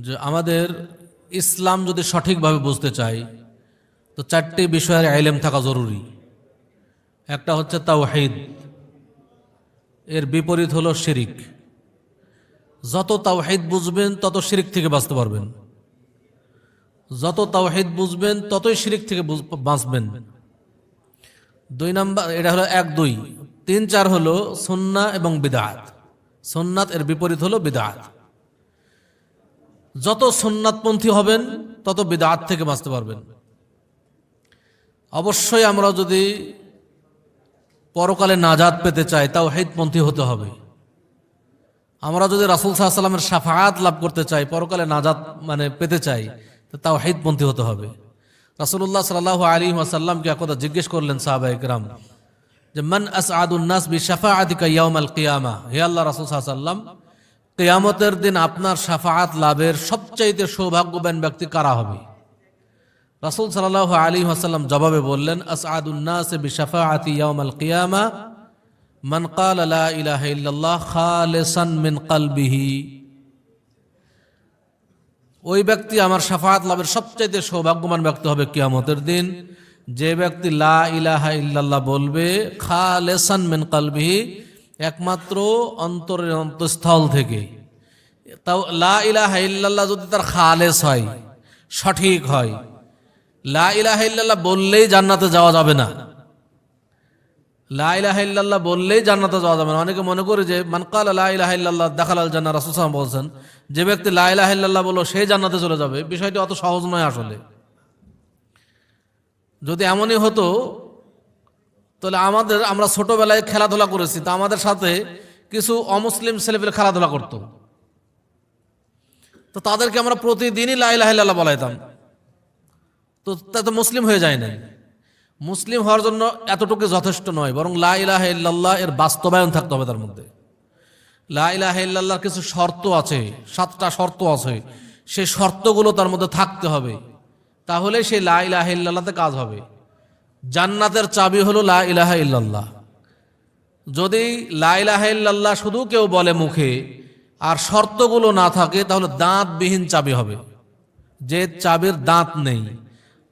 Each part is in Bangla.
যে আমাদের ইসলাম যদি সঠিকভাবে বুঝতে চাই, তো চারটি বিষয়ের আইলেম থাকা জরুরি। একটা হচ্ছে তাওহিদ, এর বিপরীত হলো শিরিক। যত তাওহিদ বুঝবেন, তত শিরিক থেকে বাঁচতে পারবেন। যত তাওহিদ বুঝবেন, ততই শিরিক থেকে বাঁচবেন। দুই নাম্বার, এটা হলো এক, দুই। তিন, চার হলো সুন্না এবং বিদাত। সুন্নাত এর বিপরীত হলো বিদাত। যত সুন্নাতপন্থী হবেন, তত বিদাত থেকে বাঁচতে পারবেন। অবশ্যই আমরা যদি পরকালে নাজাদ পেতে চাই, তাও হেদপন্থী হতে হবে। আমরা যদি রাসুল সাল্লামের সাফায়াত লাভ করতে চাই, পরকালে নাজাদ মানে পেতে চাই তাও হেদপন্থী হতে হবে। রাসুল্লাহ সাল্লাহ আলী ওয়াসাল্লামকে একদা জিজ্ঞেস করলেন সাহাবা ইকরাম যে, মান আস আদুন্নাস বি শাফাআতিকা ইয়াউমাল কিয়ামা? হে আল্লাহ রাসূল সাল্লাম কিয়ামতের দিন আপনার শাফাআত লাভের সবচাইতে সৌভাগ্যবান ব্যক্তি কারা হবে? রাসুল সাল্লাল্লাহু আলাইহি ওয়াসাল্লাম জবাবে বললেন আস আদুন্নাস বি শাফাআতি ইয়াউমাল কিয়ামা, মান ক্বালা লা ইলাহা ইল্লাল্লাহ খালিসান মিন কলবিহি। ওই ব্যক্তি আমার সাফাত লাভের সবচাইতে সৌভাগ্যবান ব্যক্তি হবে কিয়ামতের দিন। যে ব্যক্তি লা ইলাহা ইল্লাল্লাহ বলবে, খালেসান মিন কালবিহি একমাত্র অন্তরের অন্তঃস্থল থেকে। তাও লা ইলাহা ইল্লাল্লাহ যদি তার খালেস হয়, সঠিক হয়, লা ইলাহা ইল্লাল্লাহ বললেই জান্নাতে যাওয়া যাবে না। লা ইলাহা ইল্লাল্লাহ বললেই জান্নাতে যাওয়া যাবে না। অনেকে মনে করে যে মানকাল লা ইলাহা ইল্লাল্লাহ দেখালাল জান্না রাসূল সাল্লাল্লাহু আলাইহি বলছেন, যে ব্যক্তি লা ইলাহা ইল্লাল্লাহ বলল, সে জান্নাতে চলে যাবে বিষয়টি অত সহজ নয় আসলে। যদি এমনই হতো তাহলে আমাদের, আমরা ছোটবেলায় খেলাধুলা করেছি, তা আমাদের সাথে কিছু অমুসলিম ছেলেপেলে খেলাধুলা করতো। তো তাদেরকে আমরা প্রতিদিনই লা ইলাহা ইল্লাল্লাহ বলাইতাম। তো তা তো মুসলিম হয়ে যায় নাই। মুসলিম হওয়ার জন্য এতটুকু যথেষ্ট নয়, বরং লা ইলাহা ইল্লাল্লাহ এর বাস্তবায়ন থাকতে হবে তার মধ্যে। লা ইলাহা ইল্লাল্লাহর কিছু শর্ত আছে, সাতটা শর্ত আছে, সেই শর্তগুলো তার মধ্যে থাকতে হবে। তাহলে সেই লা ইলাহা ইল্লাল্লাহতে কাজ হবে। জান্নাতের চাবি হলো লা ইলাহা ইল্লাল্লাহ। যদি লা ইলাহা ইল্লাল্লাহ শুধু কেউ বলে মুখে, আর শর্তগুলো না থাকে, তাহলে দাঁতবিহীন চাবি হবে। যে চাবির দাঁত নেই,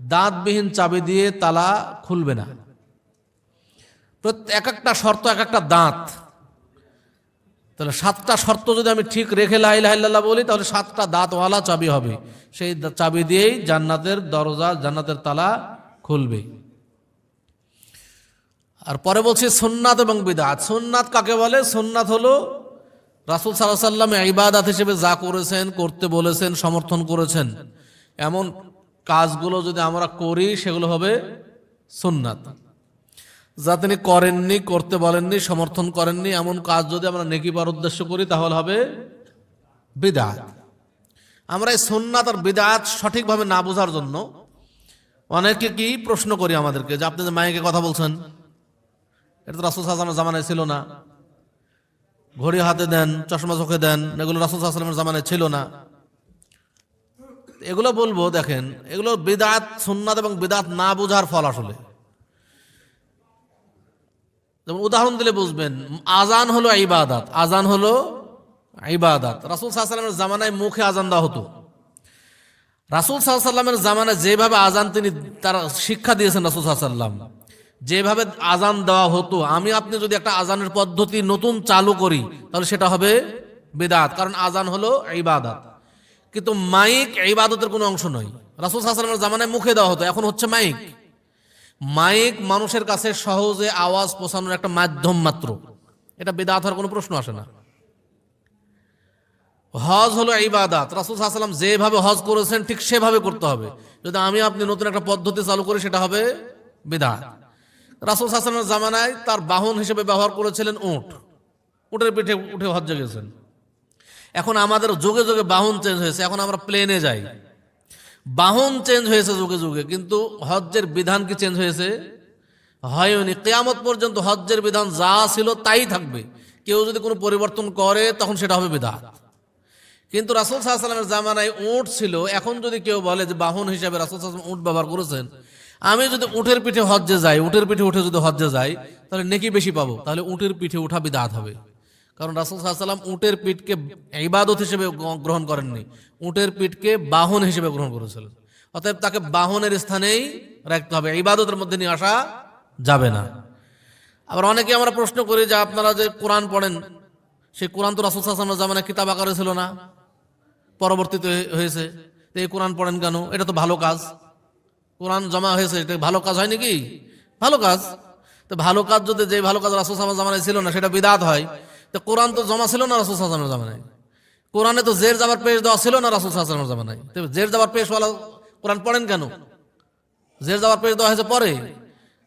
দাঁতবিহীন চাবি দিয়ে তালা খুলবে না। এক একটা শর্ত এক একটা দাঁত। তাহলে সাতটা শর্ত যদি আমি ঠিক রেখে লাইল্লাহ বলি, তাহলে সাতটা দাঁতওয়ালা চাবি হবে। সেই চাবি দিয়েই জান্নাতের দরজা, জান্নাতের তালা খুলবে। আর পরে বলছি সোননাথ এবং বিদাত। সোননাথ কাকে বলে? সোননাথ হলো রাসুল সাল্লাম ইবাদাত হিসেবে যা করেছেন, করতে বলেছেন, সমর্থন করেছেন। এমন কাজগুলো যদি আমরা করি, সেগুলো হবে সুন্নাত। যা তিনি করেননি, করতে বলেননি, সমর্থন করেননি, এমন কাজ যদি আমরা নেকি উদ্দেশ্য করি, তাহলে হবে বিদাত। আমরা এই সুন্নাত আর বিদাত সঠিকভাবে না বোঝার জন্য অনেকে কি প্রশ্ন করি আমাদেরকে। যে আপনি যে মায়েকে কথা বলছেন এটা তো রাসুল সাল্লামের জামানায় ছিল না। ঘড়ি হাতে দেন, চশমা চোখে দেন, এগুলো রাসুল সাল্লামের জামানায় ছিল না। এগুলো বলব, দেখেন, এগুলো বিদাত, সুন্নাত এবং বিদাত না বোঝার ফল আসলে। যেমন উদাহরণ দিলে বুঝবেন আজান হলো ইবাদাত আজান হলো ইবাদাত। রাসুল সাল্লামের জামানায় মুখে আজান দেওয়া হতো। রাসুল সাল্লামের জামানায় যেভাবে আজান তিনি তার শিক্ষা দিয়েছেন রাসুল সাল্লাম যেভাবে আজান দেওয়া হতো, আমি আপনি যদি একটা আজানের পদ্ধতি নতুন চালু করি, তাহলে সেটা হবে বেদাত, কারণ আজান হলো ইবাদাত। কিন্তু মাইক ইবাদতের কোনো অংশ নয়। রাসুল সাল্লামের জামানায় মুখে দেওয়া হতো, এখন হচ্ছে মাইক। মাইক মানুষের কাছে সহজে আওয়াজ পৌঁছানোর একটা মাধ্যম মাত্র। এটা বেদাত হওয়ার কোনো প্রশ্ন আসে না। হজ হলো ইবাদাত। রাসুল সাল্লাম যেভাবে হজ করেছেন, ঠিক সেভাবে করতে হবে। যদি আমি আপনি নতুন একটা পদ্ধতি চালু করি, সেটা হবে বিদাত। রাসুল সাল্লামের জামানায় তার বাহন হিসেবে ব্যবহার করেছিলেন উট। উটের পিঠে উঠে হজ্জে গেছেন। এখন আমাদের যুগে যুগে বাহন চেঞ্জ হয়েছে, এখন আমরা প্লেনে যাই। বাহন চেঞ্জ হয়েছে যুগে যুগে, কিন্তু হজ্জের বিধান কি চেঞ্জ হয়েছে? হয়নি। কেয়ামত পর্যন্ত হজ্জের বিধান যা ছিল তাই থাকবে। কেউ যদি কোনো পরিবর্তন করে, তখন সেটা হবে বিধান কিন্তু রাসুল সাহা সাল্লামের জামানায় উট ছিল। এখন যদি কেউ বলে যে বাহন হিসাবে রাসুল সাল্লাম উট ব্যবহার করেছেন আমি যদি উটের পিঠে হজ্জে যাই, উটের পিঠে উঠে যদি হজ্জে যাই, তাহলে নেকি বেশি পাবো। তাহলে উটের পিঠে উঠা বিদাত হবে। কারণ রাসুল সাল্লাম উটের পিঠকে ইবাদত হিসেবে গ্রহণ করেননি। উটের পিঠকে বাহন হিসেবে গ্রহণ করেছিলেন। অতএব তাকে বাহনের স্থানেই রাখতে হবে। ইবাদতের মধ্যে নিয়ে আসা যাবে না। আবার অনেকে আমরা প্রশ্ন করি যে আপনারা যে কোরআন পড়েন, সেই কোরআন তো রাসুল সাল্লামের জামানায় কিতাব আকারে ছিল না, পরবর্তীতে হয়েছে। এই কোরআন পড়েন কেন? এটা তো ভালো কাজ। কোরআন জমা হয়েছে, এটা ভালো কাজ হয় নাকি? ভালো কাজ। তো ভালো কাজ যদি যে ভালো কাজ রাসুল সালামের জামানায় ছিল না, সেটা বিদাত হয়। তো কোরআন তো জমা ছিল না রাসুল সালামের জামানায়? কোরআনে তো জের যাবার পেশ দেওয়া ছিল না রাসুল সালামের জামানায়? তো জের যাবার পেশওয়ালা কোরআন পড়েন কেন? জের যাবার পেশ দেওয়া হয়েছে পরে?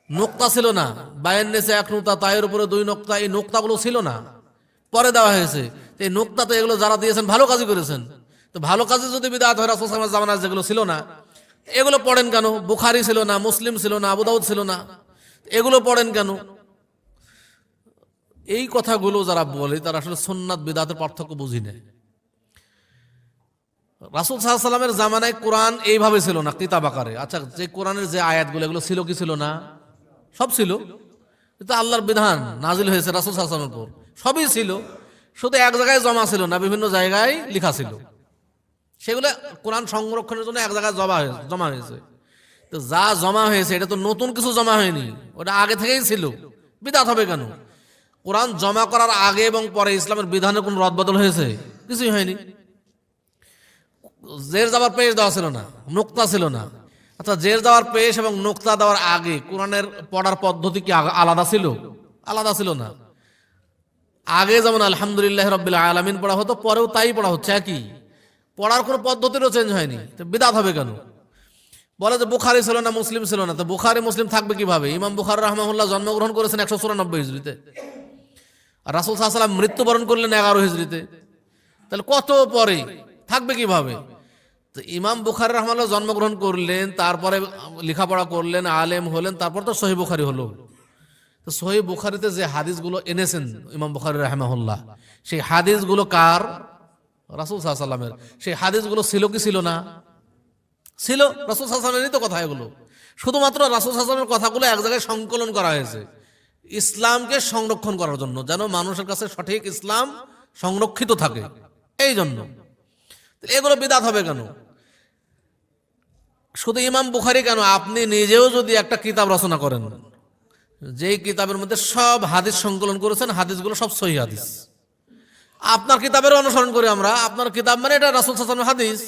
নোক্তা ছিল না। বায়ের নেছে এক নোক্তা, তায়ের উপরে দুই নোক্তা, এই নোক্তাগুলো ছিল না। পরে দেওয়া হয়েছে। এই নোক্তা তো এগুলো যারা দিয়েছেন, ভালো কাজই করেছেন। তো ভালো কাজে যদি বিদাত হয় রাসুল সালামের জামানায় যেগুলো ছিল না এগুলো পড়েন কেন? বুখারি ছিল না, মুসলিম ছিল না, আবুদাউদ ছিল না। এগুলো পড়েন কেন? এই কথাগুলো যারা বলে, তারা আসলে সুন্নাত, বিদাতের পার্থক্য বুঝি নেয় রাসুল সাল্লামের জামানায় কোরআন এইভাবে ছিল না, কিতাব আকারে। আচ্ছা যে কোরআনের যে আয়াতগুলো, এগুলো ছিল কি ছিল না? সব ছিল। কিন্তু আল্লাহর বিধান, নাজিল হয়েছে রাসুল সাল্লামের উপর। সবই ছিল। শুধু এক জায়গায় জমা ছিল না, বিভিন্ন জায়গায় লেখা ছিল। সেগুলো কোরআন সংরক্ষণের জন্য এক জায়গায় জমা হয়েছে জমা হয়েছে। তো যা জমা হয়েছে, এটা তো নতুন কিছু জমা হয়নি। ওটা আগে থেকেই ছিল। বিদাত হবে কেন? কোরআন জমা করার আগে এবং পরে ইসলামের বিধানে কোন রদবদল হয়েছে? কিছুই হয়নি। জের যাওয়ার পেশ দেওয়া ছিল না, নোক্তা ছিল না। আচ্ছা জের যাওয়ার পেশ এবং নোক্তা দেওয়ার আগে কোরআনের পড়ার পদ্ধতি কি আলাদা ছিল? আলাদা ছিল না। আগে যেমন আলহামদুলিল্লাহ রব্বিল আলামিন পড়া হতো, পরেও তাই পড়া হচ্ছে, একই। পড়ার কোনো পদ্ধতিরও চেঞ্জ হয়নি। তো বিদাত হবে কেন? বলে যে বুখারি ছিল না মুসলিম ছিল না। তো বুখারি, মুসলিম থাকবে কীভাবে? ইমাম বুখার রহমাহুল্লাহ জন্মগ্রহণ করেছেন একশো চুরানব্বই হিজড়িতে। আর রাসুল সাহসাল্লাম মৃত্যুবরণ করলেন এগারো হিজড়িতে। তাহলে কত পরে? থাকবে কীভাবে? তো ইমাম বুখারি রহমাল্লাহ জন্মগ্রহণ করলেন, তারপরে লেখাপড়া করলেন, আলেম হলেন, তারপর তো সহি বুখারি হলো। তো সহি বুখারিতে যে হাদিসগুলো এনেছেন ইমাম বুখারি রাহমাহুল্লাহ, সেই হাদিসগুলো কার? রাসুল সাল্লামের সেই হাদিসগুলো ছিল কি ছিল না? ছিল। রাসুল সাল্লামেরই তো কথা এগুলো। শুধুমাত্র রাসুল সাল্লামের কথাগুলো এক জায়গায় সংকলন করা হয়েছে। ইসলামকে সংরক্ষণ করার জন্য, যেন মানুষের কাছে সঠিক ইসলাম সংরক্ষিত থাকে। এই জন্য। এগুলো বিদাত হবে কেন? শুধু ইমাম বুখারি কেন? আপনি নিজেও যদি একটা কিতাব রচনা করেন, যেই কিতাবের মধ্যে সব হাদিস সংকলন করেছেন, হাদিসগুলো সব সহি হাদিস। আপনার কিতাবের অনুসরণ করি আমরা। আপনার কিতাব মানে এটা রাসুল সাসানের হাদিস।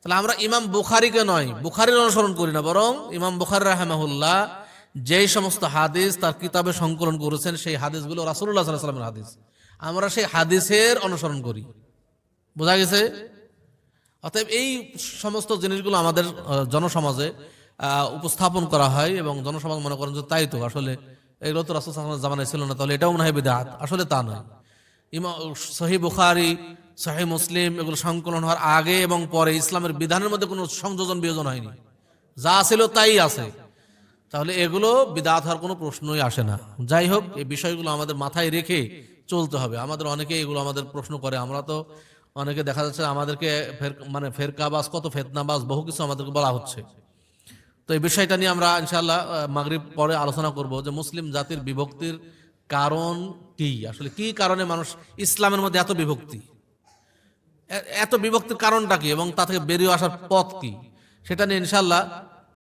তাহলে আমরা ইমাম বুখারিকে নয়, বুখারির অনুসরণ করি না, বরং ইমাম বুখারি রাহেমাহুল্লাহ যেই সমস্ত হাদিস তার কিতাবে সংকলন করেছেন, সেই হাদিসগুলো রাসুল্লাহ সাল্লাহ সাল্লামের হাদিস। আমরা সেই হাদিসের অনুসরণ করি। বোঝা গেছে? অতএব এই সমস্ত জিনিসগুলো আমাদের জনসমাজে উপস্থাপন করা হয় এবং জনসমাজ মনে করেন যে তাই তো, আসলে এগুলো তো রাসুল সাল্লামের জামানায় ছিল না, তাহলে এটাও মনে হয় বিদাত। আসলে তা নয়। ইমা সহি বুখারি, সহি মুসলিম, এগুলো সংকলন হওয়ার আগে এবং পরে ইসলামের বিধানের মধ্যে কোনো সংযোজন, বিয়োজন হয়নি। যা ছিল তাই আছে। তাহলে এগুলো বিদাত হওয়ার কোনো প্রশ্নই আসে না। যাই হোক, এই বিষয়গুলো আমাদের মাথায় রেখে চলতে হবে। আমাদের অনেকে এগুলো আমাদের প্রশ্ন করে। আমরা তো অনেকে দেখা যাচ্ছে আমাদেরকে ফের মানে ফেরকাবাজ, কত ফেতনাবাজ, বহু কিছু আমাদেরকে বলা হচ্ছে। তো এই বিষয়টা নিয়ে আমরা ইনশাল্লাহ মাগরিব পরে আলোচনা করব যে মুসলিম জাতির বিভক্তির কারণ কি? আসলে কি কারণে মানুষ ইসলামের মধ্যে এত বিভক্তি? এত বিভক্তির কারণটা কি এবং তা থেকে বেরিয়ে আসার পথ কি? সেটা নিয়ে ইনশাল্লাহ